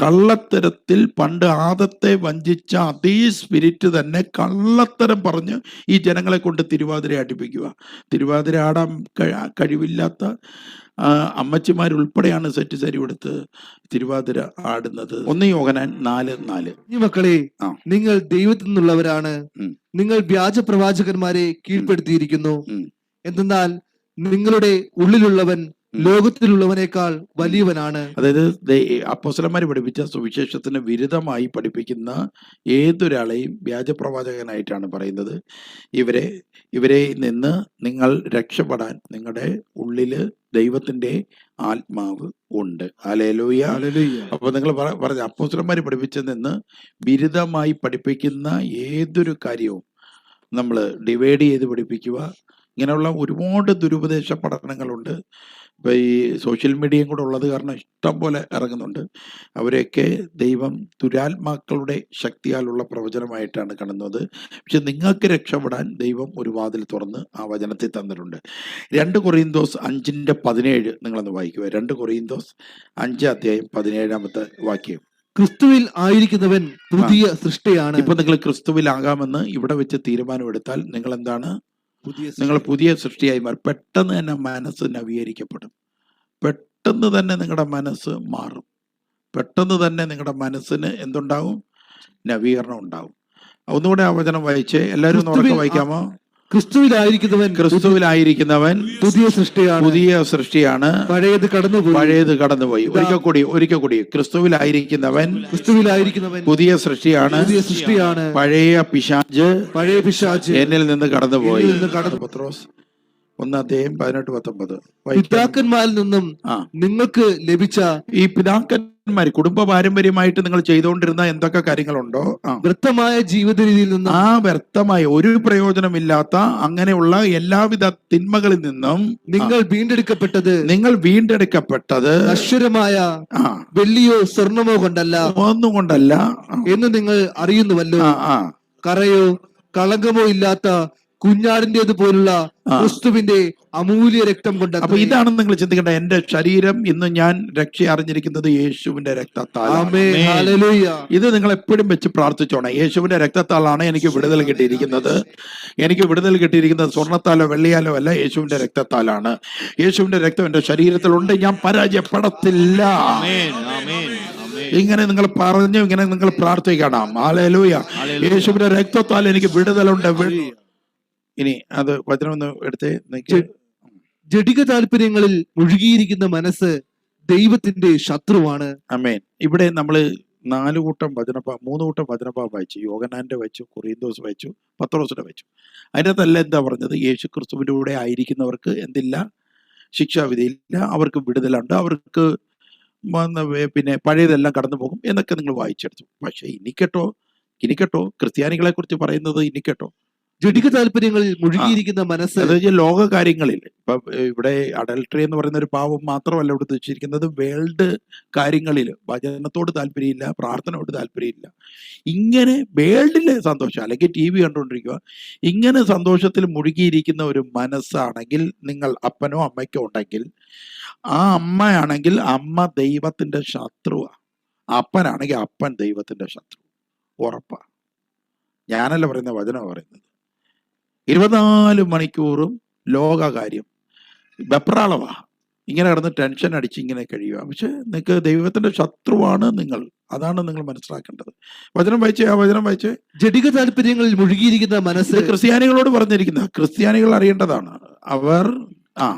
കള്ളത്തരത്തിൽ പണ്ട് ആദത്തെ വഞ്ചിച്ച അതേ സ്പിരിറ്റ് തന്നെ കള്ളത്തരം പറഞ്ഞ് ഈ ജനങ്ങളെ കൊണ്ട് തിരുവാതിര അടിപ്പിക്കുക. തിരുവാതിര ആടാൻ കഴി- കഴിവില്ലാത്ത അമ്മച്ചിമാരുൾപ്പെടെയാണ് സെറ്റ് സരി കൊടുത്ത് തിരുവാതിര ആടുന്നത്. ഒന്ന് യോഗനാൻ നാല് നാല്. ഈ മക്കളെ നിങ്ങൾ ദൈവത്തിൽ നിന്നുള്ളവരാണ്. നിങ്ങൾ വ്യാജ പ്രവാചകന്മാരെ കീഴ്പ്പെടുത്തിയിരിക്കുന്നു. എന്തെന്നാൽ നിങ്ങളുടെ ഉള്ളിലുള്ളവൻ ലോകത്തിലുള്ളവനേക്കാൾ വലിയവനാണ് അതായത് അപ്പോസലന്മാർ പഠിപ്പിച്ച സുവിശേഷത്തിന് വിരുദ്ധമായി പഠിപ്പിക്കുന്ന ഏതൊരാളെയും വ്യാജപ്രവാചകനായിട്ടാണ് പറയുന്നത്. ഇവരെ ഇവരെ നിന്ന് നിങ്ങൾ രക്ഷപ്പെടാൻ നിങ്ങളുടെ ഉള്ളിൽ ദൈവത്തിന്റെ ആത്മാവ് ഉണ്ട്. അലേലൂയ. അപ്പൊ നിങ്ങൾ പറഞ്ഞ അപ്പോസലന്മാർ പഠിപ്പിച്ചതിൽ നിന്ന് ബിരുദമായി പഠിപ്പിക്കുന്ന ഏതൊരു കാര്യവും നമ്മൾ ഡിവൈഡ് ചെയ്ത് പഠിപ്പിക്കുക. ഇങ്ങനെയുള്ള ഒരുപാട് ദുരുപദേശ പഠനങ്ങളുണ്ട്. ഇപ്പൊ ഈ സോഷ്യൽ മീഡിയയും കൂടെ ഉള്ളത് കാരണം ഇഷ്ടം പോലെ ഇറങ്ങുന്നുണ്ട്. അവരെയൊക്കെ ദൈവം തുരാത്മാക്കളുടെ ശക്തിയാലുള്ള പ്രവചനമായിട്ടാണ് കാണുന്നത്. പക്ഷെ നിങ്ങൾക്ക് രക്ഷപ്പെടാൻ ദൈവം ഒരു വാതിൽ തുറന്ന് ആ വചനത്തിൽ തന്നിട്ടുണ്ട്. രണ്ട് കൊറിയന്തോസ് അഞ്ചിന്റെ പതിനേഴ് നിങ്ങളൊന്ന് വായിക്കുക രണ്ട് കൊറിയന്തോസ് അഞ്ച് അധ്യായം പതിനേഴാമത്തെ വാക്യം. ക്രിസ്തുവിൽ ആയിരിക്കുന്നവൻ പുതിയ സൃഷ്ടിയാണ്. ഇപ്പൊ നിങ്ങൾ ക്രിസ്തുവിൽ ക്രിസ്തുവിലാകാമെന്ന് ഇവിടെ വെച്ച് തീരുമാനമെടുത്താൽ നിങ്ങൾ എന്താണ് നിങ്ങൾ പുതിയ സൃഷ്ടിയായി മാറും. പെട്ടെന്ന് തന്നെ മനസ്സ് നവീകരിക്കപ്പെടും. പെട്ടെന്ന് തന്നെ നിങ്ങളുടെ മനസ്സ് മാറും. പെട്ടെന്ന് തന്നെ നിങ്ങളുടെ മനസ്സിന് എന്തുണ്ടാവും? നവീകരണം ഉണ്ടാവും. ഒന്നുകൂടെ ആ വചനം വായിച്ച്. എല്ലാവരും ഉറക്കെ വായിക്കാമോ? ക്രിസ്തുവിലായിരിക്കുന്നവൻ ക്രിസ്തുവിലായിരിക്കുന്നവൻ പുതിയ സൃഷ്ടിയാണ്. പുതിയ സൃഷ്ടിയാണ്. പഴയത് കടന്നുപോയി. പഴയത് കടന്നുപോയി. ഒരിക്കൽ കൂടി ഒരിക്കൽ കൂടി. ക്രിസ്തുവിലായിരിക്കുന്നവൻ ക്രിസ്തുവിലായിരിക്കുന്നവൻ പുതിയ സൃഷ്ടിയാണ്. പുതിയ സൃഷ്ടിയാണ്. പഴയ പിശാജ് പഴയ പിശാജ് എന്നിൽ നിന്ന് കടന്നുപോയി. പത്രോസ് ഒന്നാം പതിനെട്ട് പത്തൊമ്പത്. പിതാക്കന്മാരിൽ നിന്നും നിങ്ങൾക്ക് ലഭിച്ച ഈ പിതാക്കന്മാർ കുടുംബ പാരമ്പര്യമായിട്ട് നിങ്ങൾ ചെയ്തുകൊണ്ടിരുന്ന എന്തൊക്കെ കാര്യങ്ങളുണ്ടോ? വ്യക്തമായ ജീവിത രീതിയിൽ നിന്ന് ആ വ്യക്തമായ ഒരു പ്രയോജനമില്ലാത്ത അങ്ങനെയുള്ള എല്ലാവിധ തിന്മകളിൽ നിന്നും നിങ്ങൾ വീണ്ടെടുക്കപ്പെട്ടത് നിങ്ങൾ വീണ്ടെടുക്കപ്പെട്ടത് അശ്വരമായ വെള്ളിയോ സ്വർണമോ കൊണ്ടല്ല ഒന്നും കൊണ്ടല്ല. എന്ന് നിങ്ങൾ അറിയുന്നുവല്ലോ. കറയോ കളങ്കമോ ഇല്ലാത്ത കുഞ്ഞാടിന്റേത് പോലുള്ള. ക്രിസ്തുവിന്റെ അമൂല്യ രക്തം കൊണ്ട് അപ്പൊ ഇതാണ് നിങ്ങൾ ചിന്തിക്കേണ്ട എന്റെ ശരീരം ഇന്ന് ഞാൻ രക്ഷ അറിഞ്ഞിരിക്കുന്നത് യേശുവിന്റെ രക്തത്താലാണ് ഇത് നിങ്ങൾ എപ്പോഴും വെച്ച് പ്രാർത്ഥിച്ചോണം. യേശുവിന്റെ രക്തത്താലാണ് എനിക്ക് വിടുതൽ കിട്ടിയിരിക്കുന്നത്. എനിക്ക് വിടുതൽ കിട്ടിയിരിക്കുന്നത് സ്വർണത്താലോ വെള്ളിയാലോ അല്ല യേശുവിന്റെ രക്തത്താലാണ്. യേശുവിന്റെ രക്തം എന്റെ ശരീരത്തിലുണ്ട് ഞാൻ പരാജയപ്പെടത്തില്ല. ആമേൻ ആമേൻ ആമേൻ. ഇങ്ങനെ നിങ്ങൾ പറഞ്ഞു ഇങ്ങനെ നിങ്ങൾ പ്രാർത്ഥിക്കണം. ഹാലേലൂയ യേശുവിന്റെ രക്തത്താൽ എനിക്ക് വിടുതലുണ്ട്. വി- ഇനി അത് വചനം ഒന്ന് എടുത്ത്. ജഡിക താല്പര്യങ്ങളിൽ മുഴുകിയിരിക്കുന്ന മനസ്സ് ദൈവത്തിന്റെ ശത്രുവാണ്. അമേൻ ഇവിടെ നമ്മൾ നാലു കൂട്ടം വചനപ്പാ മൂന്ന് കൂട്ടം വചനപ്പാ വായിച്ചു. യോഗനാന്റെ വായിച്ചു കൊറിയന്തോസ് വായിച്ചു പത്രോസിന്റെ വായിച്ചു. അതിന്റെ തല്ല എന്താ പറഞ്ഞത്? യേശു ക്രിസ്തുവിന്റെ കൂടെ ആയിരിക്കുന്നവർക്ക് എന്തില്ല? ശിക്ഷാവിധിയില്ല. അവർക്ക് വിടുതലുണ്ട്. അവർക്ക് പിന്നെ പഴയതെല്ലാം കടന്നു പോകും എന്നൊക്കെ നിങ്ങൾ വായിച്ചെടുത്തു. പക്ഷേ ഇനി കേട്ടോ ഇനി കേട്ടോ ക്രിസ്ത്യാനികളെ കുറിച്ച് പറയുന്നത് ഇനി കേട്ടോ ജഡിക താല്പര്യങ്ങളിൽ മുഴുകിയിരിക്കുന്ന മനസ്സ് അതായത് ലോക കാര്യങ്ങളിൽ ഇപ്പൊ ഇവിടെ അഡൽട്ടറി എന്ന് പറയുന്ന ഒരു പാവം മാത്രമല്ല ഇവിടെ ഉദ്ദേശിച്ചിരിക്കുന്നത് വേൾഡ് കാര്യങ്ങളിൽ വചനത്തോട് താല്പര്യമില്ല പ്രാർത്ഥനയോട് താല്പര്യമില്ല. ഇങ്ങനെ വേൾഡിലെ സന്തോഷം അല്ലെങ്കിൽ ടി വി കണ്ടുകൊണ്ടിരിക്കുക ഇങ്ങനെ സന്തോഷത്തിൽ മുഴുകിയിരിക്കുന്ന ഒരു മനസ്സാണെങ്കിൽ നിങ്ങൾ അപ്പനോ അമ്മയ്ക്കോ ഉണ്ടെങ്കിൽ ആ അമ്മയാണെങ്കിൽ അമ്മ ദൈവത്തിന്റെ ശത്രുവാ. അപ്പനാണെങ്കിൽ അപ്പൻ ദൈവത്തിന്റെ ശത്രു ഉറപ്പാണ് ഞാനല്ല പറയുന്ന വചനമാണ് പറയുന്നത്. ഇരുപത്തിനാല് മണിക്കൂറും ലോകകാര്യം. വെപ്രാളവാ ഇങ്ങനെ കിടന്ന് ടെൻഷൻ അടിച്ച് ഇങ്ങനെ കഴിയുക. പക്ഷെ നിങ്ങൾക്ക് ദൈവത്തിന്റെ ശത്രുവാണ് നിങ്ങൾ. അതാണ് നിങ്ങൾ മനസ്സിലാക്കേണ്ടത്. വചനം വായിച്ച് ആ വചനം വായിച്ച്. ജഡിക താല്പര്യങ്ങളിൽ മുഴുകിയിരിക്കുന്ന മനസ്സ് ക്രിസ്ത്യാനികളോട് പറഞ്ഞിരിക്കുന്ന. ക്രിസ്ത്യാനികൾ അറിയേണ്ടതാണ്. അവർ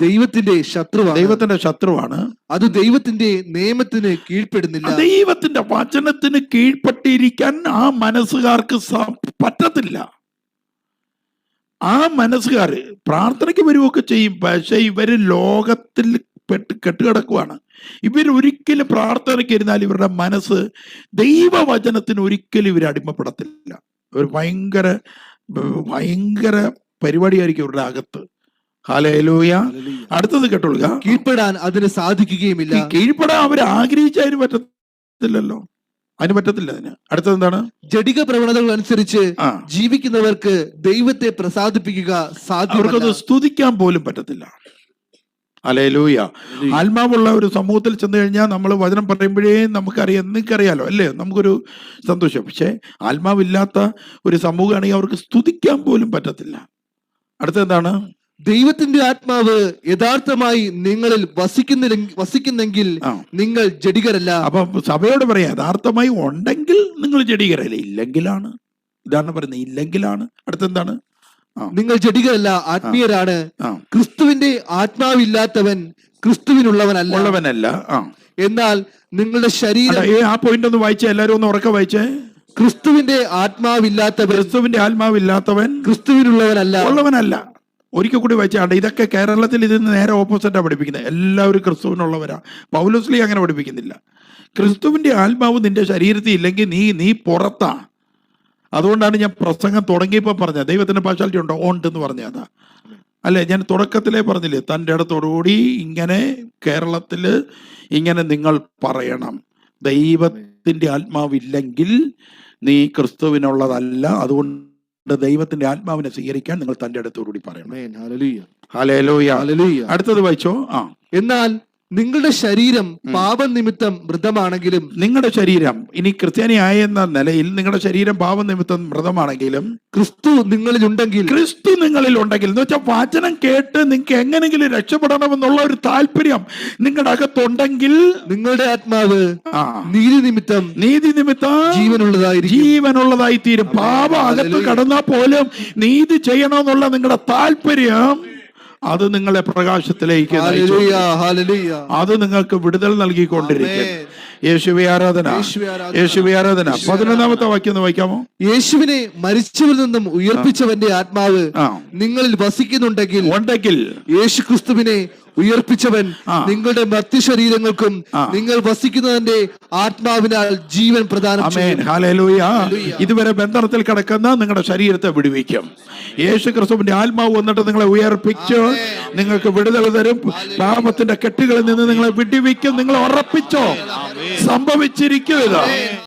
ദൈവത്തിന്റെ ശത്രുവാണ്. ദൈവത്തിന്റെ ശത്രുവാണ്. അത് ദൈവത്തിന്റെ നിയമത്തിന് കീഴ്പ്പെടുന്നില്ല. ദൈവത്തിന്റെ വചനത്തിന് കീഴ്പ്പെട്ടിരിക്കാൻ ആ മനസ്സുകാർക്ക് പറ്റത്തില്ല. ആ മനസ്സുകാർ പ്രാർത്ഥനയ്ക്ക് വരുമൊക്കെ ചെയ്യും. പക്ഷേ ഇവർ ലോകത്തിൽ പെട്ട് കെട്ടുകിടക്കുവാണ്. ഇവർ ഒരിക്കലും പ്രാർത്ഥനയ്ക്ക് ഇരുന്നാൽ ഇവരുടെ മനസ്സ് ദൈവവചനത്തിന് ഒരിക്കലും ഇവർ അടിമപ്പെടത്തില്ല. ഒരു ഭയങ്കര ഭയങ്കര പരിപാടിയായിരിക്കും ഇവരുടെ അകത്ത്. ഹാലൂയ അടുത്തത് കേട്ടോളുക. കീഴ്പ്പെടാൻ അതിന് സാധിക്കുകയുമില്ല. കീഴ്പ്പെടാൻ അവർ ആഗ്രഹിച്ചാലും പറ്റത്തില്ലല്ലോ. അതിന് പറ്റത്തില്ല അതിന്. അടുത്തത് എന്താണ്? ജടിക പ്രവണതകൾ അനുസരിച്ച് ജീവിക്കുന്നവർക്ക് ദൈവത്തെ പ്രസാദിപ്പിക്കുക അവർക്കത് സാധ്യമല്ല സ്തുതിക്കാൻ പോലും പറ്റത്തില്ല. അലേ ലൂയ ആത്മാവുള്ള ഒരു സമൂഹത്തിൽ ചെന്ന് കഴിഞ്ഞാൽ നമ്മൾ വചനം പറയുമ്പോഴേ നമുക്കറിയാം നിങ്ങൾക്കറിയാലോ അല്ലേ? നമുക്കൊരു സന്തോഷം. പക്ഷേ ആത്മാവില്ലാത്ത ഒരു സമൂഹമാണെങ്കിൽ അവർക്ക് സ്തുതിക്കാൻ പോലും പറ്റത്തില്ല. അടുത്തെന്താണ് ദൈവത്തിന്റെ ആത്മാവ് യഥാർത്ഥമായി നിങ്ങളിൽ വസിക്കുന്നില്ലെങ്കിൽ വസിക്കുന്നെങ്കിൽ നിങ്ങൾ ജഡികരല്ല. അപ്പൊ സഭയോട് പറയാം യഥാർത്ഥമായി ഉണ്ടെങ്കിൽ നിങ്ങൾ ജഡികരല്ല. ഇല്ലെങ്കിലാണ്. ഇതാണ് പറയുന്നത് ഇല്ലെങ്കിലാണ്. അടുത്തെന്താണ്? നിങ്ങൾ ജഡികരല്ല ആത്മീയരാണ്. ക്രിസ്തുവിന്റെ ആത്മാവില്ലാത്തവൻ ക്രിസ്തുവിനുള്ളവനല്ല. ഉള്ളവനല്ല. എന്നാൽ നിങ്ങളുടെ ശരീരം ആ പോയിന്റ് ഒന്ന് വായിച്ചേ എല്ലാരും ഒന്ന് ഉറക്കെ വായിച്ചേ. ക്രിസ്തുവിന്റെ ആത്മാവില്ലാത്തവൻ ക്രിസ്തുവിന്റെ ആത്മാവില്ലാത്തവൻ ക്രിസ്തുവിനുള്ളവനല്ല. ഉള്ളവനല്ല. ഒരിക്കൽ കൂടി വായിച്ചാണ്ട് ഇതൊക്കെ കേരളത്തിൽ ഇതിന് നേരെ ഓപ്പോസിറ്റാണ് പഠിപ്പിക്കുന്നത് എല്ലാവരും ക്രിസ്തുവിനുള്ളവരാ. പൗലോസ്ലി അങ്ങനെ പഠിപ്പിക്കുന്നില്ല. ക്രിസ്തുവിന്റെ ആത്മാവ് നിന്റെ ശരീരത്തിൽ ഇല്ലെങ്കിൽ നീ നീ പുറത്താ. അതുകൊണ്ടാണ് ഞാൻ പ്രസംഗം തുടങ്ങിയപ്പോൾ പറഞ്ഞത്. ദൈവത്തിന്റെ പാശാലിറ്റി ഉണ്ടോ? ഓണ്ട് എന്ന് പറഞ്ഞതാ. അല്ലെ ഞാൻ തുടക്കത്തിലേ പറഞ്ഞില്ലേ തന്റെ ഇടത്തോടുകൂടി ഇങ്ങനെ കേരളത്തിൽ ഇങ്ങനെ നിങ്ങൾ പറയണം. ദൈവത്തിന്റെ ആത്മാവില്ലെങ്കിൽ നീ ക്രിസ്തുവിനുള്ളതല്ല. അതുകൊണ്ട് ദൈവത്തിന്റെ ആത്മാവിനെ സ്വീകരിക്കാൻ നിങ്ങൾ തന്റെ അടുത്തോടുകൂടി പറയണം. അടുത്തത് വായിച്ചോ? ആ. എന്നാൽ നിങ്ങളുടെ ശരീരം പാപനിമിത്തം മൃതമാണെങ്കിലും നിങ്ങളുടെ ശരീരം ഇനി ക്രിസ്ത്യാനിയായെന്ന നിലയിൽ നിങ്ങളുടെ ശരീരം പാപനിമിത്തം മൃതമാണെങ്കിലും ക്രിസ്തു നിങ്ങളിൽ ഉണ്ടെങ്കിൽ ക്രിസ്തു നിങ്ങളിൽ ഉണ്ടെങ്കിൽ എന്ന് വെച്ചാൽ വചനം കേട്ട് നിങ്ങൾക്ക് എങ്ങനെങ്കിലും രക്ഷപ്പെടണമെന്നുള്ള ഒരു താല്പര്യം നിങ്ങളുടെ അകത്തുണ്ടെങ്കിൽ നിങ്ങളുടെ ആത്മാവ് ആ. നീതി നിമിത്തം നീതി നിമിത്തം ജീവനുള്ളതായി ജീവനുള്ളതായി തീരും പാപം അകത്ത് കടന്നാൽ പോലും നീതി ചെയ്യണമെന്നുള്ള നിങ്ങളുടെ താല്പര്യം അത് നിങ്ങളെ പ്രകാശത്തിലേക്ക്. അത് നിങ്ങൾക്ക് വിടുതൽ നൽകിക്കൊണ്ടിരിക്കും യേശുവി ആരാധന. യേശുവി ആരാധന. പതിനൊന്നാമത്തെ വാക്യം ഒന്ന് വായിക്കാമോ? യേശുവിനെ മരിച്ചവരിൽ നിന്നും ഉയർപ്പിച്ചവന്റെ ആത്മാവ് നിങ്ങളിൽ വസിക്കുന്നുണ്ടെങ്കിൽ ഉണ്ടെങ്കിൽ യേശു ക്രിസ്തുവിനെ ഉയർപ്പിച്ചവൻ നിങ്ങളുടെ മർത്യശരീരങ്ങൾക്കും ശരീരങ്ങൾക്കും നിങ്ങൾ വസിക്കുന്നതിന്റെ ആത്മാവിനാൽ ജീവൻ പ്രദാനം. ഇതുവരെ ബന്ധനത്തിൽ കിടക്കുന്ന നിങ്ങളുടെ ശരീരത്തെ വിടുവിക്കും. യേശു ക്രിസ്തുവിന്റെ ആത്മാവ് വന്നിട്ട് നിങ്ങളെ ഉയർപ്പിച്ച് നിങ്ങൾക്ക് വിടുതൽ തരും. പാപത്തിന്റെ കെട്ടുകളിൽ നിന്ന് നിങ്ങളെ വിടുവിക്കും. നിങ്ങൾ ഉറപ്പിച്ചോ? സംഭവിച്ചിരിക്കും ഇത്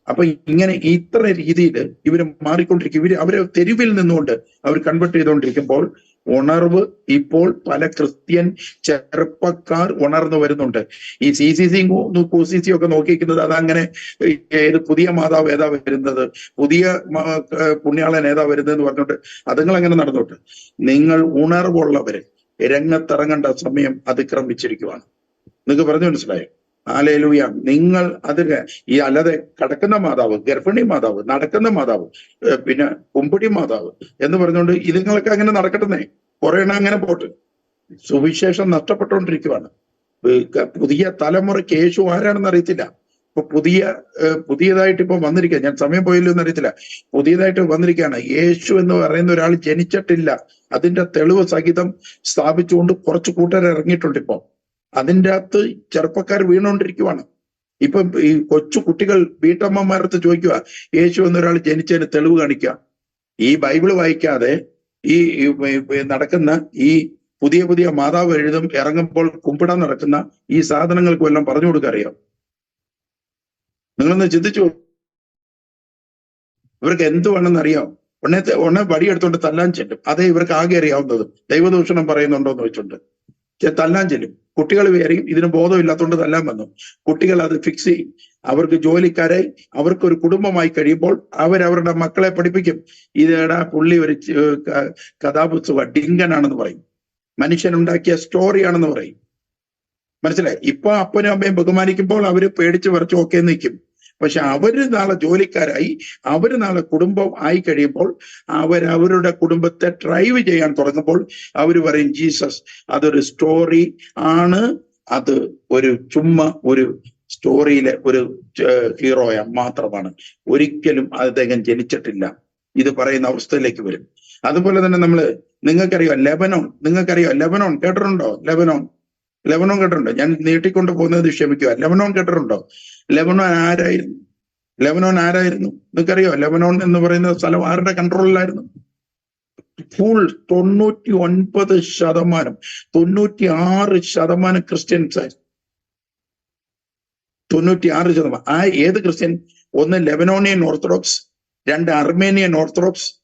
അപ്പൊ ഇങ്ങനെ ഇത്ര രീതിയിൽ ഇവർ മാറിക്കൊണ്ടിരിക്കും. ഇവർ അവർ തെരുവിൽ നിന്നുകൊണ്ട് അവർ കൺവെർട്ട് ചെയ്തുകൊണ്ടിരിക്കുമ്പോൾ ഉണർവ് ഇപ്പോൾ പല ക്രിസ്ത്യൻ ചെറുപ്പക്കാർ ഉണർന്നു വരുന്നുണ്ട്. ഈ സി സി സി കു സി സി ഒക്കെ നോക്കിയിരിക്കുന്നത് അതങ്ങനെ ഏത് പുതിയ മാതാവ് ഏതാ വരുന്നത്? പുതിയ പുണ്യാളൻ ഏതാ വരുന്നത് എന്ന് പറഞ്ഞുകൊണ്ട് അതുങ്ങൾ അങ്ങനെ നടന്നോട്ട്. നിങ്ങൾ ഉണർവുള്ളവര് രംഗത്തിറങ്ങേണ്ട സമയം അതിക്രമിച്ചിരിക്കുവാണ്. നിങ്ങൾക്ക് പറഞ്ഞു മനസ്സിലായോ? ആലേലൂയ നിങ്ങൾ അത് ഈ അല്ലാതെ കടക്കുന്ന മാതാവ് ഗർഭിണി മാതാവ് നടക്കുന്ന മാതാവ് പിന്നെ കുമ്പടി മാതാവ് എന്ന് പറഞ്ഞുകൊണ്ട് ഇതുങ്ങളൊക്കെ അങ്ങനെ നടക്കട്ടെന്നേ. കുറെ എണ്ണം അങ്ങനെ പോട്ട്. സുവിശേഷം നഷ്ടപ്പെട്ടുകൊണ്ടിരിക്കുവാണ്. പുതിയ തലമുറയ്ക്ക് യേശു ആരാണെന്ന് അറിയത്തില്ല. ഇപ്പൊ പുതിയ പുതിയതായിട്ട് ഇപ്പൊ വന്നിരിക്കുക ഞാൻ സമയം പോയല്ലോ എന്ന് അറിയത്തില്ല. പുതിയതായിട്ട് വന്നിരിക്കുകയാണ് യേശു എന്ന് പറയുന്ന ഒരാൾ ജനിച്ചിട്ടില്ല. അതിന്റെ തെളിവ് സഹിതം സ്ഥാപിച്ചുകൊണ്ട് കുറച്ച് കൂട്ടർ ഇറങ്ങിയിട്ടുണ്ട് ഇപ്പൊ. അതിന്റെ അകത്ത് ചെറുപ്പക്കാർ വീണുകൊണ്ടിരിക്കുവാണ്. ഇപ്പം ഈ കൊച്ചു കുട്ടികൾ വീട്ടമ്മമാരടുത്ത് ചോദിക്കുക യേശു എന്നൊരാൾ ജനിച്ചതിന് തെളിവ് കാണിക്കുക ഈ ബൈബിൾ വായിക്കാതെ ഈ നടക്കുന്ന ഈ പുതിയ പുതിയ മാതാവ് എഴുതും ഇറങ്ങുമ്പോൾ കുമ്പിടാൻ നടക്കുന്ന ഈ സാധനങ്ങൾക്ക് വല്ലതും പറഞ്ഞു കൊടുക്കറിയാം നിങ്ങളൊന്ന് ചിന്തിച്ചു ഇവർക്ക് എന്ത് വേണമെന്ന് അറിയാം? ഉടനെ ത- ഉടനെ വടിയെടുത്തോണ്ട് തല്ലാൻ ചെല്ലും. അതേ ഇവർക്ക് ആകെ അറിയാവുന്നത് ദൈവദൂഷണം പറയുന്നുണ്ടോ എന്ന് വെച്ചിട്ടുണ്ട് തല്ലാൻ ചെല്ലും. കുട്ടികൾ വേറെയും ഇതിന് ബോധമില്ലാത്തതുകൊണ്ട് തല്ലാൻ വന്നു. കുട്ടികൾ അത് ഫിക്സ് ചെയ്യും. അവർക്ക് ജോലിക്കാരായി അവർക്ക് ഒരു കുടുംബമായി കഴിയുമ്പോൾ അവരവരുടെ മക്കളെ പഠിപ്പിക്കും. ഇതേടാ പുള്ളി ഒരു കഥാപുസ്തക ഡിങ്കനാണെന്ന് പറയും. മനുഷ്യനുണ്ടാക്കിയ സ്റ്റോറിയാണെന്ന് പറയും. മനസ്സിലായി? ഇപ്പൊ അപ്പനും അമ്മയും ബഹുമാനിക്കുമ്പോൾ അവർ പേടിച്ച് വരച്ച് ഓക്കെ നിൽക്കും പക്ഷെ അവർ നാളെ ജോലിക്കാരായി അവർ നാളെ കുടുംബം ആയി കഴിയുമ്പോൾ അവരവരുടെ കുടുംബത്തെ ഡ്രൈവ് ചെയ്യാൻ തുടങ്ങുമ്പോൾ അവർ പറയും ജീസസ് അതൊരു സ്റ്റോറി ആണ്. അത് ഒരു ചുമ്മാ ഒരു സ്റ്റോറിയിലെ ഒരു ഹീറോയ മാത്രമാണ്. ഒരിക്കലും അദ്ദേഹം ജനിച്ചിട്ടില്ല. ഇത് പറയുന്ന അവസ്ഥയിലേക്ക് വരും. അതുപോലെ തന്നെ നമ്മൾ നിങ്ങൾക്കറിയോ ലെബനോൺ? നിങ്ങൾക്കറിയോ ലെബനോൺ? കേട്ടിട്ടുണ്ടോ ലെബനോൺ? ലെബനോൺ കേട്ടിട്ടുണ്ടോ ഞാൻ നീട്ടിക്കൊണ്ട് പോകുന്നത് ക്ഷമിക്കുക. ലെബനോൺ കേട്ടിട്ടുണ്ടോ ലെബനോൺ ആരായിരുന്നു? ലെബനോൺ ആരായിരുന്നു? നിങ്ങൾക്കറിയോ? ലെബനോൺ എന്ന് പറയുന്ന സ്ഥലം ആരുടെ കൺട്രോളിലായിരുന്നു? ഫുൾ തൊണ്ണൂറ്റി ഒൻപത് ശതമാനം തൊണ്ണൂറ്റി ആറ് ശതമാനം ക്രിസ്ത്യൻസ് ആയിരുന്നു. തൊണ്ണൂറ്റി ആറ് ശതമാനം. ആ ഏത് ക്രിസ്ത്യൻ? ഒന്ന് ലെബനോണിയൻ ഓർത്തഡോക്സ് രണ്ട് അർമേനിയൻ ഓർത്തഡോക്സ്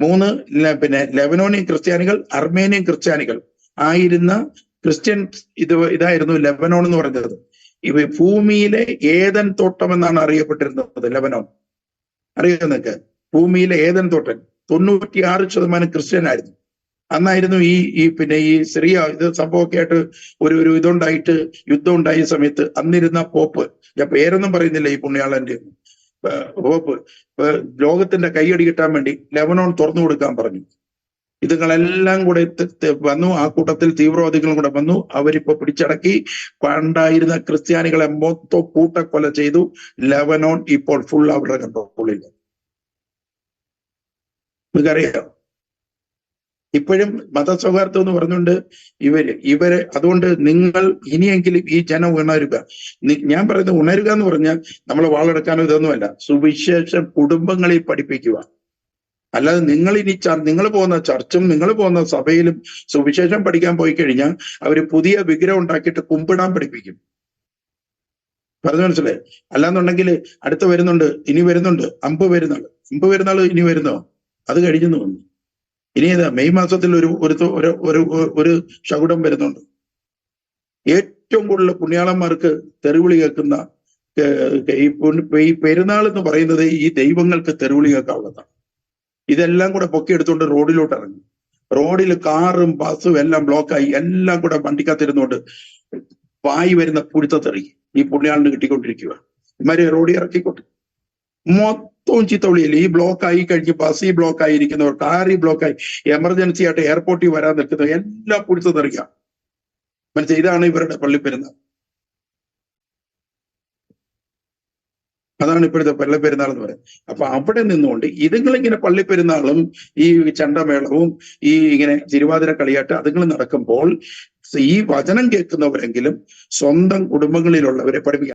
മൂന്ന് പിന്നെ ലെബനോണിയൻ ക്രിസ്ത്യാനികൾ അർമേനിയൻ ക്രിസ്ത്യാനികൾ. ആയിരുന്ന ക്രിസ്ത്യൻ ഇത് ഇതായിരുന്നു ലെബനോൺ എന്ന് പറഞ്ഞത് ഇവ ഭൂമിയിലെ ഏതൻ തോട്ടം എന്നാണ് അറിയപ്പെട്ടിരുന്നത് ലെബനോൺ. അറിയോ നിങ്ങൾക്ക് ഭൂമിയിലെ ഏതൻ തോട്ടം. തൊണ്ണൂറ്റി ആറ് ശതമാനം ക്രിസ്ത്യൻ ആയിരുന്നു. അന്നായിരുന്നു ഈ ഈ പിന്നെ ഈ സിറിയ ഇത് സംഭവമൊക്കെ ആയിട്ട് ഒരു ഒരു ഇതുണ്ടായിട്ട് യുദ്ധം ഉണ്ടായ സമയത്ത് അന്നിരുന്ന പോപ്പ് ഞാൻ പേരൊന്നും പറയുന്നില്ല ഈ പുണ്യാളന്റെ പോപ്പ് ലോകത്തിന്റെ കൈയടി കിട്ടാൻ വേണ്ടി ലെബനോൺ തുറന്നു കൊടുക്കാൻ പറഞ്ഞു. ഇതുങ്ങളെല്ലാം കൂടെ വന്നു. ആ കൂട്ടത്തിൽ തീവ്രവാദികളും കൂടെ വന്നു. അവരിപ്പോ പിടിച്ചടക്കി. പണ്ടായിരുന്ന ക്രിസ്ത്യാനികളെ മൊത്തം കൂട്ടക്കൊല ചെയ്തു. ലെവനോൺ ഇപ്പോൾ ഫുൾ അവരുടെ കൺട്രോളിൽ നിങ്ങൾക്കറിയാം ഇപ്പോഴും മതസൗഹാർദ്ദം എന്ന് പറഞ്ഞുകൊണ്ട് ഇവർ ഇവർ അതുകൊണ്ട് നിങ്ങൾ ഇനിയെങ്കിലും ഈ ജനം ഉണരുക. ഞാൻ പറയുന്നത് ഉണരുക എന്ന് പറഞ്ഞാൽ നമ്മൾ വാളെടുക്കാനോ ഇതൊന്നുമല്ല. സുവിശേഷം കുടുംബങ്ങളിൽ പഠിപ്പിക്കുക. അല്ലാതെ നിങ്ങൾ ഇനി നിങ്ങൾ പോകുന്ന ചർച്ചും നിങ്ങൾ പോകുന്ന സഭയിലും സുവിശേഷം പഠിക്കാൻ പോയി കഴിഞ്ഞാൽ അവർ പുതിയ വിഗ്രഹം ഉണ്ടാക്കിയിട്ട് കുമ്പിടാൻ പഠിപ്പിക്കും. പറഞ്ഞു മനസ്സിലായി? അല്ലാന്നുണ്ടെങ്കിൽ അടുത്ത് വരുന്നുണ്ട് ഇനി വരുന്നുണ്ട് അമ്പ് വരുന്നുണ്ട് അമ്പ് വരുന്നാൾ ഇനി വരുന്നോ? അത് കഴിഞ്ഞു തോന്നുന്നു. ഇനി ഏതാ? മെയ് മാസത്തിൽ ഒരു ഒരു ഒരു ഒരു ശകുടം വരുന്നുണ്ട്. ഏറ്റവും കൂടുതൽ പുണ്യാളന്മാർക്ക് തെറിവിളി കേൾക്കുന്ന ഈ പെരുന്നാൾ എന്ന് പറയുന്നത് ഈ ദൈവങ്ങൾക്ക് തെരുവിളി കേൾക്കാവുന്നതാണ് ഇതെല്ലാം കൂടെ പൊക്കിയെടുത്തുകൊണ്ട് റോഡിലോട്ട് ഇറങ്ങി റോഡിൽ കാറും ബസ്സും എല്ലാം ബ്ലോക്കായി. എല്ലാം കൂടെ വണ്ടിക്കകത്തിരുന്നുകൊണ്ട് വായി വരുന്ന പുഴുത്തത്തെറി ഈ പുണ്യാളിന് കിട്ടിക്കൊണ്ടിരിക്കുക ഇമാര് റോഡിൽ ഇറക്കിക്കോട്ടെ. മൊത്തവും ചീത്തവിളിയില്ല? ഈ ബ്ലോക്ക് ആയി കഴിഞ്ഞ് ബസ് ഈ ബ്ലോക്ക് ആയിരിക്കുന്നവർ കാർ ഈ ബ്ലോക്ക് ആയി എമർജൻസി ആയിട്ട് എയർപോർട്ടിൽ വരാൻ നിൽക്കുന്നവർ എല്ലാം പുഴുത്തതെറിയാം മനസ്സിലായി? ഇതാണ് ഇവരുടെ പള്ളിപ്പെരുന്നാൾ. അതാണ് ഇപ്പോഴത്തെ പള്ളിപ്പെരുന്നാൾ എന്ന് പറയുന്നത്. അപ്പൊ അവിടെ നിന്നുകൊണ്ട് ഇതുങ്ങളിങ്ങനെ പള്ളിപ്പെരുന്നാളും ഈ ചണ്ടമേളവും ഈ ഇങ്ങനെ തിരുവാതിര കളിയാട്ട് അതുങ്ങൾ നടക്കുമ്പോൾ ഈ വചനം കേൾക്കുന്നവരെങ്കിലും സ്വന്തം കുടുംബങ്ങളിലുള്ളവരെ പഠിപ്പിക്കുക